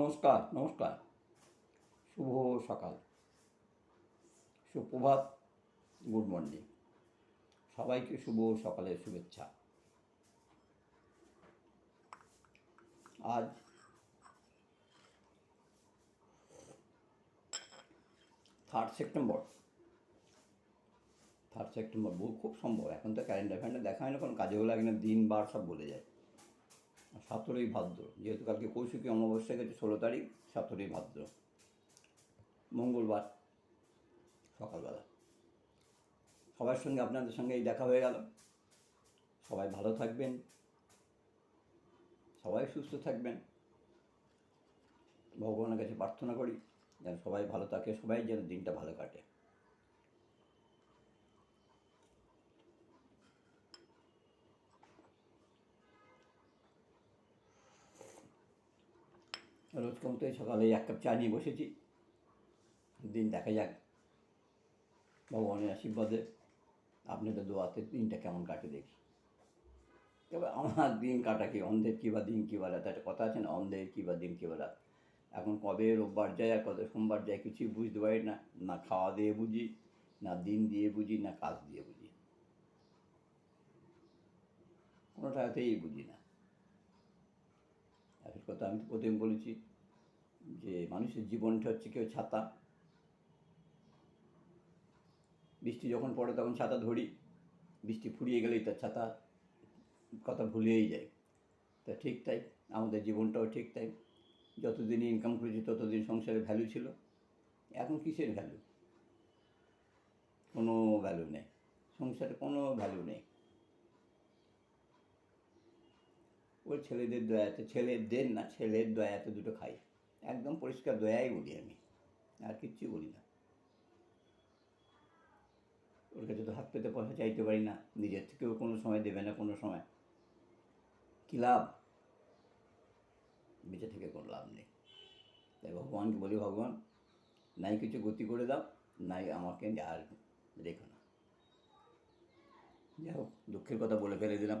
নমস্কার নমস্কার। শুভ সকাল। সুপ্রভাত, গুড মর্নিং। সবাইকে শুভ সকালের শুভেচ্ছা। আজ থার্ড সেপ্টেম্বর থার্ড সেপ্টেম্বর খুব সম্ভব। এখন তো ক্যালেন্ডার ফ্যালেন্ডার দেখা হয় না, কোনো কাজেও লাগে না দিন বার সব বলে যায়। সতেরোই ভাদ্র, যেহেতু কালকে কৌশিকী অমাবস্যা গেছে, ষোলো তারিখ সতেরোই ভাদ্র। মঙ্গলবার, সকালবেলা। সবার সঙ্গে আপনাদের সঙ্গে এই দেখা হয়ে গেল। সবাই ভালো থাকবেন। সবাই সুস্থ থাকবেন। ভগবানের কাছে প্রার্থনা করি, যেন সবাই ভালো থাকে, সবাই যেন দিনটা ভালো কাটে। রোজকার মতো এই সকালে এক কাপ চা নিয়ে বসেছি। দিন দেখা যাক। ভগবানের আশীর্বাদে আপনাদের দোয়াতে দিনটা কেমন কাটে দেখি। তবে আমার দিন কাটা কি, অন্ধের কী বা দিন কী বা রাত, একটা কথা আছে না, অন্ধের কী বা দিন কী বা রাত। এখন কবে রোববার যায় আর কবে সোমবার যায় কিছুই বুঝতে পারি না। না খাওয়া দিয়ে বুঝি, না দিন দিয়ে বুঝি, না কাজ দিয়ে বুঝি। কোনোটাতেই বুঝি না। কথা আমি তো প্রথমে বলেছি যে মানুষের জীবনটা হচ্ছে কেউ ছাতা। বৃষ্টি যখন পড়ে তখন ছাতা ধরি, বৃষ্টি ফুরিয়ে গেলেই তার ছাতা কথা ভুলেই যায়। তা ঠিক তাই, আমাদের জীবনটাও ঠিক তাই। যতদিন ইনকাম করেছি ততদিন সংসারে ভ্যালু ছিল। এখন কিসের ভ্যালু কোনো ভ্যালু নেই। সংসারে কোনো ভ্যালু নেই। ওই ছেলেদের দয়াতে ছেলেদের না, ছেলের দয়াতে দুটো খাই। একদম পরিষ্কার দয়াই বলি আমি, আর কিচ্ছু বলি না। ওর কাছে তো হাত পেতে পয়সা চাইতে পারি না, নিজের থেকেও কোনো সময় দেবে না কোনো সময়। কী লাভ? বেঁচে থেকে কোনো লাভ নেই। তাই ভগবানকে বলি, ভগবান, নাই কিছু গতি করে দাও, নাই আমাকে আর রেখো না। যাই হোক, দুঃখের কথা বলে ফেলে দিলাম।